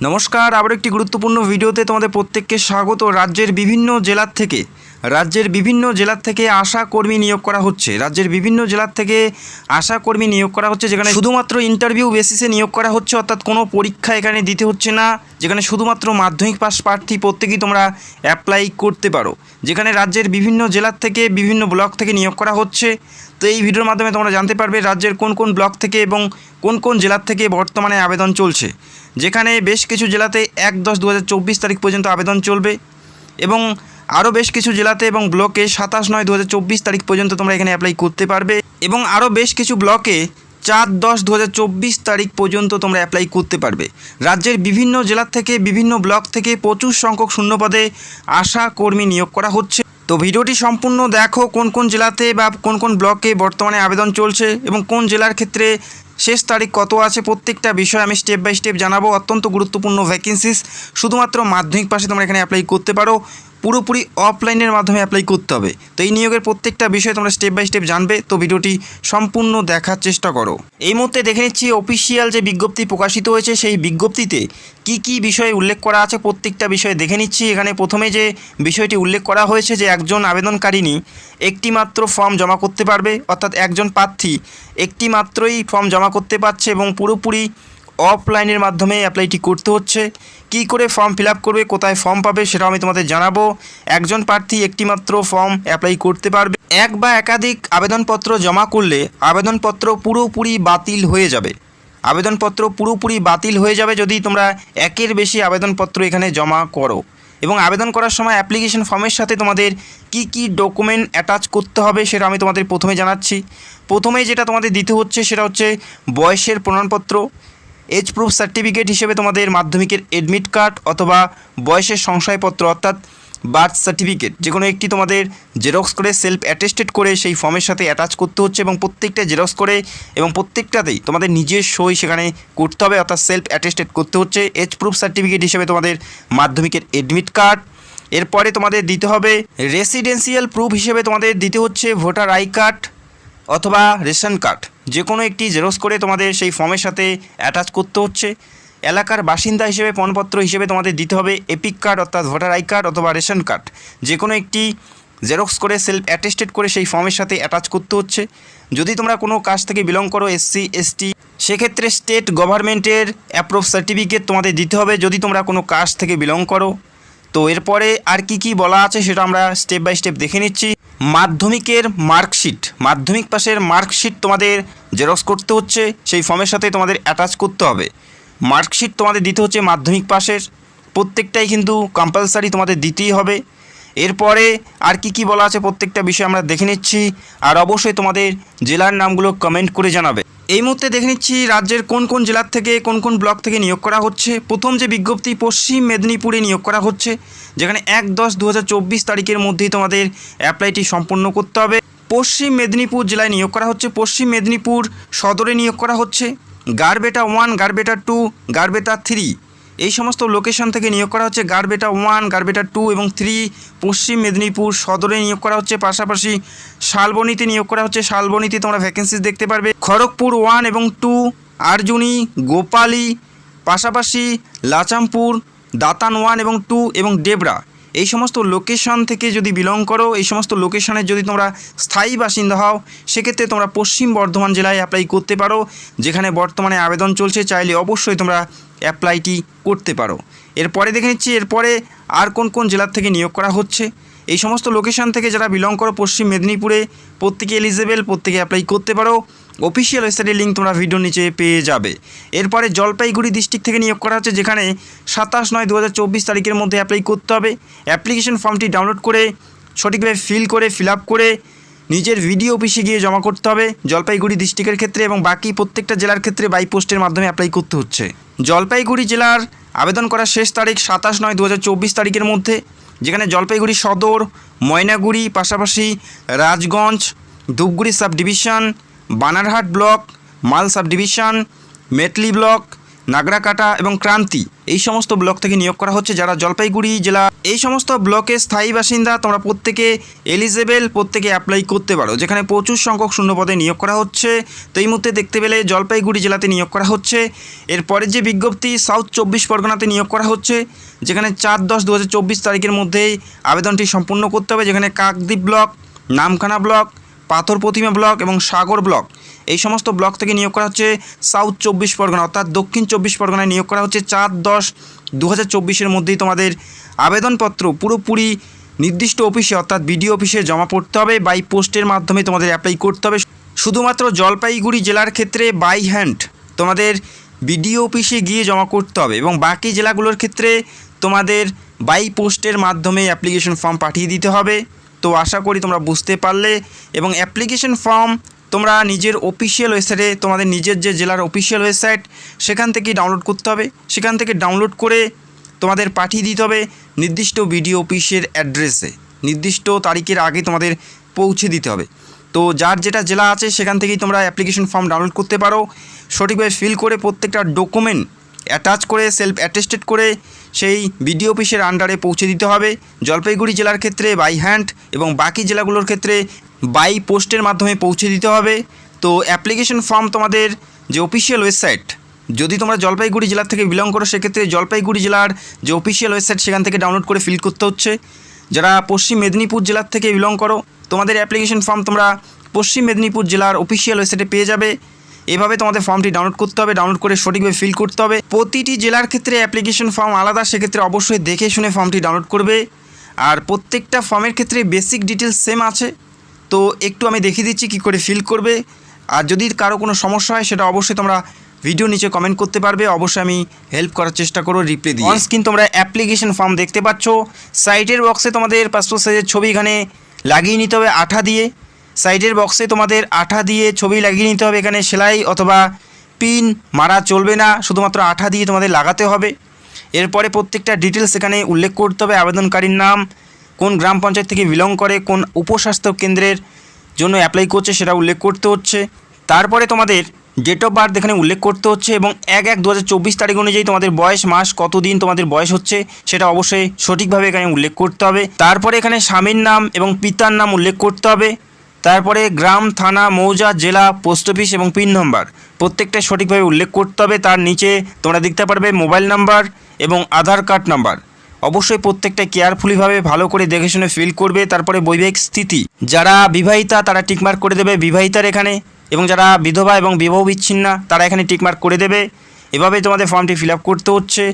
নমস্কার আবার একটি গুরুত্বপূর্ণ ভিডিওতে তোমাদের প্রত্যেককে স্বাগত। রাজ্যের বিভিন্ন জেলার থেকে রাজ্যের বিভিন্ন জেলার থেকে আশা কর্মী নিয়োগ করা হচ্ছে। রাজ্যের বিভিন্ন জেলার থেকে আশা কর্মী নিয়োগ করা হচ্ছে, যেখানে শুধুমাত্র ইন্টারভিউ বেসিসে নিয়োগ করা হচ্ছে, অর্থাৎ কোনো পরীক্ষা এখানে দিতে হচ্ছে না, যেখানে শুধুমাত্র মাধ্যমিক পাস প্রার্থী প্রত্যেকেই তোমরা অ্যাপ্লাই করতে পারো। যেখানে রাজ্যের বিভিন্ন জেলার থেকে বিভিন্ন ব্লক থেকে নিয়োগ করা হচ্ছে। তো এই ভিডিওর মাধ্যমে তোমরা জানতে পারবে রাজ্যের কোন কোন ব্লক থেকে এবং কোন কোন জেলার থেকে বর্তমানে আবেদন চলছে। যেখানে বেশ কিছু জেলাতে এক দশ দু তারিখ পর্যন্ত আবেদন চলবে এবং আরও বেশ কিছু জেলাতে এবং ব্লকে সাতাশ নয় দু তারিখ পর্যন্ত তোমরা এখানে অ্যাপ্লাই করতে পারবে এবং আরও বেশ কিছু ব্লকে চার দশ দু তারিখ পর্যন্ত তোমরা অ্যাপ্লাই করতে পারবে। রাজ্যের বিভিন্ন জেলার থেকে, বিভিন্ন ব্লক থেকে প্রচুর সংখ্যক শূন্যপদে আশা কর্মী নিয়োগ করা হচ্ছে। তো ভিডিওটি সম্পূর্ণ দেখো, কোন কোন জেলাতে বা কোন কোন ব্লকে বর্তমানে আবেদন চলছে এবং কোন জেলার ক্ষেত্রে শেষ তারিখ কত আছে প্রত্যেকটা বিষয় আমি স্টেপ বাই স্টেপ জানাব। অত্যন্ত গুরুত্বপূর্ণ ভ্যাকেন্সিস শুধুমাত্র মাধ্যমিক পাশে তোমরা এখানে অ্যাপ্লাই করতে পারো। পুরোপুরি অফলাইনের মাধ্যমে অ্যাপ্লাই করতে হবে। তো এই নিয়োগের প্রত্যেকটা বিষয় তোমরা স্টেপ বাই স্টেপ জানবে। তো ভিডিওটি সম্পূর্ণ দেখার চেষ্টা করো। এই মুহূর্তে দেখে নিচ্ছি অফিসিয়াল যে বিজ্ঞপ্তি প্রকাশিত হয়েছে, সেই বিজ্ঞপ্তিতে কি কি বিষয়ে উল্লেখ করা আছে প্রত্যেকটা বিষয়ে দেখে নিচ্ছি। এখানে প্রথমে যে বিষয়টি উল্লেখ করা হয়েছে যে একজন আবেদনকারিনী একটি মাত্র ফর্ম জমা করতে পারবে, অর্থাৎ একজন প্রার্থী একটি মাত্রই ফর্ম জমা করতে পারছে এবং পুরোপুরি অফলাইনের মাধ্যমে অ্যাপ্লাইটি করতে হচ্ছে? কি করে ফর্ম ফিল করবে? কোথায় ফর্ম পাবে? সেটাও আমি তোমাদের জানাব। একজন প্রার্থী একটিমাত্র ফর্ম অ্যাপ্লাই করতে পারবে। এক বা একাধিক আবেদনপত্র জমা করলে আবেদনপত্র পুরোপুরি বাতিল হয়ে যাবে। আবেদনপত্র পুরোপুরি বাতিল হয়ে যাবে যদি তোমরা একের বেশি আবেদনপত্র এখানে জমা করো। এবং আবেদন করার সময় অ্যাপ্লিকেশন ফর্মের সাথে তোমাদের কি কি ডকুমেন্ট অ্যাটাচ করতে হবে সেটা আমি তোমাদের প্রথমে জানাচ্ছি। প্রথমেই যেটা তোমাদের দিতে হচ্ছে সেটা হচ্ছে বয়সের প্রমাণপত্র। এজ প্রুফ সার্টিফিকেট হিসেবে তোমাদের মাধ্যমিকের এডমিট কার্ড অথবা বয়সের সংশয়পত্র, অর্থাৎ বার্থ সার্টিফিকেট যে কোনো একটি তোমাদের জেরক্স করে সেলফ অ্যাটেস্টেড করে সেই ফর্মের সাথে অ্যাটাচ করতে হচ্ছে এবং প্রত্যেকটা জেরক্স করে এবং প্রত্যেকটাতেই তোমাদের নিজের সই সেখানে করতে হবে, অর্থাৎ সেলফ অ্যাটেস্টেড করতে হচ্ছে। এজ প্রুফ সার্টিফিকেট হিসেবে তোমাদের মাধ্যমিকের এডমিট কার্ড এরপরে তোমাদের দিতে হবে রেসিডেন্সিয়াল প্রুফ হিসেবে তোমাদের দিতে হচ্ছে ভোটার আই কার্ড অথবা রেশন কার্ড যে কোনো একটি জেরক্স করে তোমাদের সেই ফর্মের সাথে অ্যাটাচ করতে হচ্ছে। এলাকার বাসিন্দা হিসেবে পণপত্র হিসেবে তোমাদের দিতে হবে এপিক কার্ড, অর্থাৎ ভোটার আই কার্ড অথবা রেশন কার্ড। যে কোনো একটি জেরক্স করে সেলফ অ্যাটেস্টেড করে সেই ফর্মের সাথে অ্যাটাচ করতে হচ্ছে। যদি তোমরা কোনো কাজ থেকে বিলং করো এসসি এসটি সেক্ষেত্রে স্টেট গভর্নমেন্টের অ্যাপ্রুভ সার্টিফিকেট তোমাদের দিতে হবে যদি তোমরা কোনো কাজ থেকে বিলং করো। তো এরপরে আর কি কি বলা আছে সেটা আমরা স্টেপ বাই স্টেপ দেখে নিচ্ছি। মাধ্যমিকের মার্কশিট, মাধ্যমিক পাশের মার্কশিট তোমাদের জেরক্স করতে হচ্ছে, সেই ফর্মের সাথে তোমাদের অ্যাটাচ করতে হবে। মার্কশিট তোমাদের দিতে হচ্ছে মাধ্যমিক পাশের, প্রত্যেকটাই কিন্তু কম্পালসারি তোমাদের দিতেই হবে। এরপরে আর কি কি বলা আছে প্রত্যেকটা বিষয় আমরা দেখে নিচ্ছি। আর অবশ্যই তোমাদের জেলার নামগুলো কমেন্ট করে জানাবে। এই মুহূর্তে দেখে নিচ্ছি রাজ্যের কোন কোন জেলার থেকে, কোন কোন ব্লক থেকে নিয়োগ করা হচ্ছে। প্রথম যে বিজ্ঞপ্তি, পশ্চিম মেদিনীপুরে নিয়োগ করা হচ্ছে, যেখানে এক দশ দু তারিখের মধ্যেই তোমাদের অ্যাপ্লাইটি সম্পন্ন করতে হবে। পশ্চিম মেদিনীপুর জেলায় নিয়োগ করা হচ্ছে, পশ্চিম মেদিনীপুর সদরে নিয়োগ করা হচ্ছে। Garbeta one Garbeta two Garbeta three এই সমস্ত লোকেশন থেকে নিয়োগ করা হচ্ছে গারবেটা ওয়ান গারবেটা টু এবং থ্রি পশ্চিম মেদিনীপুর সদরে নিয়োগ করা হচ্ছে। পাশাপাশি শালবনীতে নিয়োগ করা হচ্ছে। শালবনীতে তোমরা ভ্যাকেন্সিস দেখতে পারবে। খড়গপুর ওয়ান এবং টু আরজুনি, গোপালি, পাশাপাশি লাচামপুর, দাতান ওয়ান এবং টু এবং ডেবরা। এই সমস্ত লোকেশন থেকে যদি বিলং করো, এই সমস্ত লোকেশনের যদি তোমরা স্থায়ী বাসিন্দা হও, সেক্ষেত্রে তোমরা পশ্চিম বর্ধমান জেলায় অ্যাপ্লাই করতে পারো, যেখানে বর্তমানে আবেদন চলছে, চাইলে অবশ্যই তোমরা অ্যাপ্লাইটি করতে পারো। এরপরে দেখে নিচ্ছি, এরপরে আর কোন কোন জেলার থেকে নিয়োগ করা হচ্ছে। এই সমস্ত লোকেশন থেকে যারা বিলং করো, পশ্চিম মেদিনীপুরে প্রত্যেকে এলিজেবেল প্রত্যেকে অ্যাপ্লাই করতে পারো। অফিসিয়াল ওয়েবসাইটের লিঙ্ক তোমরা ভিডিও নিচে পেয়ে যাবে। এরপরে জলপাইগুড়ি ডিস্ট্রিক্ট থেকে নিয়োগ করা হচ্ছে, যেখানে সাতাশ নয় দু তারিখের মধ্যে অ্যাপ্লাই করতে হবে। অ্যাপ্লিকেশন ফর্মটি ডাউনলোড করে, সঠিকভাবে ফিল করে ফিল করে নিজের ভিডিও অফিসে গিয়ে জমা করতে হবে। জলপাইগুড়ি ডিস্ট্রিক্টের ক্ষেত্রে এবং বাকি প্রত্যেকটা জেলার ক্ষেত্রে বাই পোস্টের মাধ্যমে অ্যাপ্লাই করতে হচ্ছে। জলপাইগুড়ি জেলার আবেদন করার শেষ তারিখ সাতাশ নয় দু তারিখের মধ্যে, যেখানে জলপাইগুড়ি সদর, ময়নাগুড়ি, পাশাপাশি Rajganj, Dhupguri sub division Banarhat block, Mal sub division Metli block, Nagrakata এবং ক্রান্তি এই সমস্ত ব্লক থেকে নিয়োগ করা হচ্ছে যারা জলপাইগুড়ি জেলা। এই সমস্ত ব্লকের স্থায়ী বাসিন্দা তোমরা প্রত্যেকে এলিজেবেল প্রত্যেকে অ্যাপ্লাই করতে পারো। যেখানে প্রচুর সংখ্যক শূন্যপদে নিয়োগ করা হচ্ছে। তো এই মুহূর্তে দেখতে পেলে জলপাইগুড়ি জেলাতে নিয়োগ করা হচ্ছে। এরপরের যে বিজ্ঞপ্তি সাউথ চব্বিশ পরগনাতে নিয়োগ করা হচ্ছে। যেখানে চার দশ দু তারিখের মধ্যেই আবেদনটি সম্পূর্ণ করতে হবে। যেখানে কাকদ্বীপ ব্লক, নামখানা ব্লক পাথর প্রতিমা ব্লক এবং সাগর ব্লক। এই সমস্ত ব্লক থেকে নিয়োগ করা হচ্ছে সাউথ চব্বিশ পরগনা অর্থাৎ দক্ষিণ চব্বিশ পরগনায় নিয়োগ করা হচ্ছে চার দশ দু হাজার মধ্যেই তোমাদের আবেদনপত্র পুরোপুরি নির্দিষ্ট অফিসে অর্থাৎ বিডিও অফিসে জমা পড়তে হবে বাই পোস্টের মাধ্যমে তোমাদের অ্যাপ্লাই করতে হবে। শুধুমাত্র জলপাইগুড়ি জেলার ক্ষেত্রে বাই হ্যান্ড তোমাদের বিডিও অফিসে গিয়ে জমা করতে হবে এবং বাকি জেলাগুলোর ক্ষেত্রে তোমাদের বাই পোস্টের মাধ্যমে অ্যাপ্লিকেশন ফর্ম পাঠিয়ে দিতে হবে। তো আশা করি তোমরা বুঝতে পারলে এবং অ্যাপ্লিকেশন ফর্ম তোমরা নিজের অফিসিয়াল ওয়েবসাইটে তোমাদের নিজের যে জেলার অফিসিয়াল ওয়েবসাইট সেখান থেকেই ডাউনলোড করতে হবে। সেখান থেকে ডাউনলোড করে তোমাদের পাঠিয়ে দিতে হবে নির্দিষ্ট বিডিও অফিসের অ্যাড্রেসে নির্দিষ্ট তারিখের আগে তোমাদের পৌঁছে দিতে হবে। তো যার যেটা জেলা আছে, সেখান থেকেই তোমরা অ্যাপ্লিকেশন ফর্ম ডাউনলোড করতে পারো। সঠিকভাবে ফিল করে প্রত্যেকটা ডকুমেন্ট অ্যাটাচ করে সেলফ অ্যাটেস্টেড করে সেই বিডিও অফিসের আন্ডারে পৌঁছে দিতে হবে। জলপাইগুড়ি জেলার ক্ষেত্রে বাই হ্যান্ড এবং বাকি জেলাগুলোর ক্ষেত্রে বাই পোস্টের মাধ্যমে পৌঁছে দিতে হবে। তো অ্যাপ্লিকেশন ফর্ম তোমাদের যে অফিসিয়াল ওয়েবসাইট যদি তোমরা জলপাইগুড়ি জেলার থেকে বিলং করো, সেক্ষেত্রে জলপাইগুড়ি জেলার যে অফিসিয়াল ওয়েবসাইট সেখান থেকে ডাউনলোড করে ফিল করতে হচ্ছে। যারা পশ্চিম মেদিনীপুর জেলার থেকে বিলং করো, তোমাদের অ্যাপ্লিকেশন ফর্ম তোমরা পশ্চিম মেদিনীপুর জেলার অফিসিয়াল ওয়েবসাইটে পেয়ে যাবে। এভাবে তোমাদের ফর্মটি ডাউনলোড করতে হবে ডাউনলোড করে সঠিকভাবে ফিল করতে হবে। প্রতিটি জেলার ক্ষেত্রে অ্যাপ্লিকেশন ফর্ম আলাদা, সেক্ষেত্রে অবশ্যই দেখে শুনে ফর্মটি ডাউনলোড করবে। আর প্রত্যেকটা ফর্মের ক্ষেত্রে বেসিক ডিটেলস সেম আছে। তো একটু আমি দেখিয়ে দিচ্ছি কী করে ফিল করবে। আর যদি কারও কোনো সমস্যা হয়, সেটা অবশ্যই তোমরা ভিডিও নিচে কমেন্ট করতে পারবে। অবশ্যই আমি হেল্প করার চেষ্টা করব রিপ্লাই দিয়ে। অন স্ক্রিন তোমরা অ্যাপ্লিকেশন ফর্ম দেখতে পাচ্ছ সাইটের বক্সে তোমাদের পাসপোর্ট সাইজের ছবি এখানে লাগিয়ে নিতে হবে, আঠা দিয়ে। সাইডের বক্সে তোমাদের আঠা দিয়ে ছবি লাগিয়ে নিতে হবে এখানে সেলাই অথবা পিন, মারা চলবে না, শুধুমাত্র আঠা দিয়ে তোমাদের লাগাতে হবে। এরপরে প্রত্যেকটা ডিটেলস এখানে উল্লেখ করতে হবে, আবেদনকারীর নাম, কোন গ্রাম পঞ্চায়েত থেকে বিলং করে, কোন উপস্বাস্থ্য কেন্দ্রের জন্য অ্যাপ্লাই করছে সেটা উল্লেখ করতে হচ্ছে। তারপরে তোমাদের ডেট অফ বার্থ এখানে উল্লেখ করতে হচ্ছে এবং এক এক দু তারিখ অনুযায়ী তোমাদের বয়স, মাস, কতদিন তোমাদের বয়স হচ্ছে সেটা অবশ্যই সঠিকভাবে এখানে উল্লেখ করতে হবে। তারপরে এখানে স্বামীর নাম এবং পিতার নাম উল্লেখ করতে হবে। তারপরে গ্রাম, থানা, মৌজা, জেলা, পোস্ট অফিস এবং পিন নম্বর। প্রত্যেকটা সঠিকভাবে উল্লেখ করতে হবে, তার নিচে তোমরা দেখতে পারবে মোবাইল নাম্বার এবং আধার কার্ড নাম্বার। অবশ্যই প্রত্যেকটা কেয়ারফুলিভাবে ভালো করে দেখে শুনে ফিল করবে, তারপরে বৈবাহিক স্থিতি। যারা বিবাহিতা, তারা টিকমার্ক করে দেবে বিবাহিতার এখানে, এবং যারা বিধবা এবং বিবাহ বিচ্ছিন্না, তারা এখানে টিকমার্ক করে দেবে। এভাবে তোমাদের ফর্মটি ফিল করতে হচ্ছে,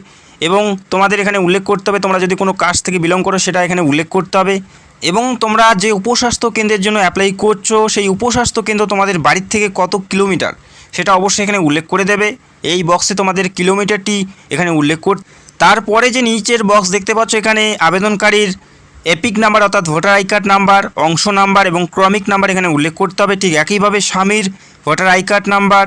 এবং তোমাদের এখানে উল্লেখ করতে হবে, তোমরা যদি কোনো কাজ থেকে বিলং করো, সেটা এখানে উল্লেখ করতে হবে। এবং তোমরা যে উপস্বাস্থ্য কেন্দ্রের জন্য অ্যাপ্লাই করছ, সেই উপস্বাস্থ্য কেন্দ্র তোমাদের বাড়ির থেকে কত কিলোমিটার? সেটা অবশ্যই এখানে উল্লেখ করে দেবে। এই বক্সে তোমাদের কিলোমিটারটি এখানে উল্লেখ কর তারপরে যে নিচের বক্স দেখতে পাচ্ছ এখানে আবেদনকারীর এপিক নাম্বার অর্থাৎ ভোটার আই কার্ড নাম্বার, অংশ নাম্বার এবং ক্রমিক নাম্বার এখানে উল্লেখ করতে হবে। ঠিক একইভাবে স্বামীর ভোটার আই কার্ড নাম্বার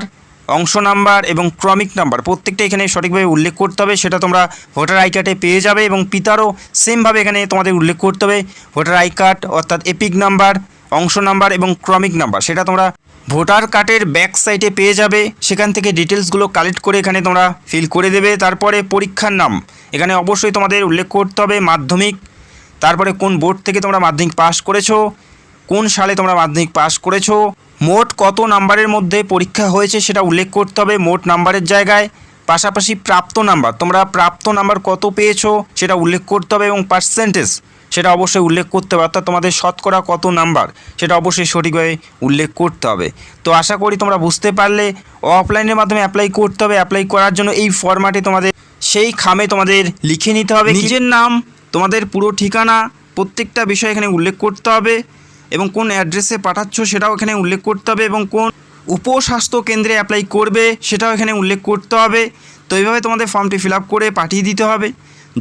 অংশ নাম্বার এবং ক্রমিক নাম্বার, প্রত্যেকটা এখানে সঠিকভাবে উল্লেখ করতে হবে, সেটা তোমরা ভোটার আই কার্ডে পেয়ে যাবে এবং পিতারও সেমভাবে এখানে তোমাদের উল্লেখ করতে হবে, ভোটার আই কার্ড অর্থাৎ এপিক নাম্বার, অংশ নাম্বার এবং ক্রমিক নাম্বার, সেটা তোমরা ভোটার কার্ডের ব্যাক সাইডে পেয়ে যাবে, সেখান থেকে ডিটেলসগুলো কালেক্ট করে এখানে তোমরা ফিল করে দেবে, তারপরে পরীক্ষার নাম, এখানে অবশ্যই তোমাদের উল্লেখ করতে হবে মাধ্যমিক, তারপরে কোন বোর্ড থেকে তোমরা মাধ্যমিক পাস করেছ, কোন সালে তোমরা মাধ্যমিক পাস করেছ মোট কত নাম্বারের মধ্যে পরীক্ষা হয়েছে সেটা উল্লেখ করতে হবে মোট নাম্বারের জায়গায়। পাশাপাশি প্রাপ্ত নাম্বার তোমরা প্রাপ্ত নাম্বার কত পেয়েছ সেটা উল্লেখ করতে হবে এবং পার্সেন্টেজ সেটা অবশ্যই উল্লেখ করতে হবে অর্থাৎ তোমাদের শতকরা কত নাম্বার সেটা অবশ্যই সঠিকভাবে উল্লেখ করতে হবে। তো আশা করি তোমরা বুঝতে পারলে অফলাইনের মাধ্যমে অ্যাপ্লাই করতে হবে অ্যাপ্লাই করার জন্য এই ফরম্যাটে তোমাদের সেই খামে তোমাদের লিখে নিতে হবে। নিজের নাম তোমাদের পুরো ঠিকানা প্রত্যেকটা বিষয় এখানে উল্লেখ করতে হবে। এবং কোন অ্যাড্রেসে পাঠাচ্ছ সেটাও এখানে উল্লেখ করতে হবে এবং কোন উপস্বাস্থ্য কেন্দ্রে অ্যাপ্লাই করবে সেটাও এখানে উল্লেখ করতে হবে। তো এইভাবে তোমাদের ফর্মটি ফিল করে পাঠিয়ে দিতে হবে।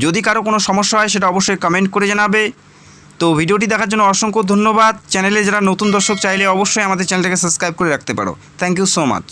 যদি কারও কোনো সমস্যা হয় সেটা অবশ্যই কমেন্ট করে জানাবে। তো ভিডিওটি দেখার জন্য অসংখ্য ধন্যবাদ। চ্যানেলে যারা নতুন দর্শক চাইলে অবশ্যই আমাদের চ্যানেলটাকে সাবস্ক্রাইব করে রাখতে পারো। Thank you so much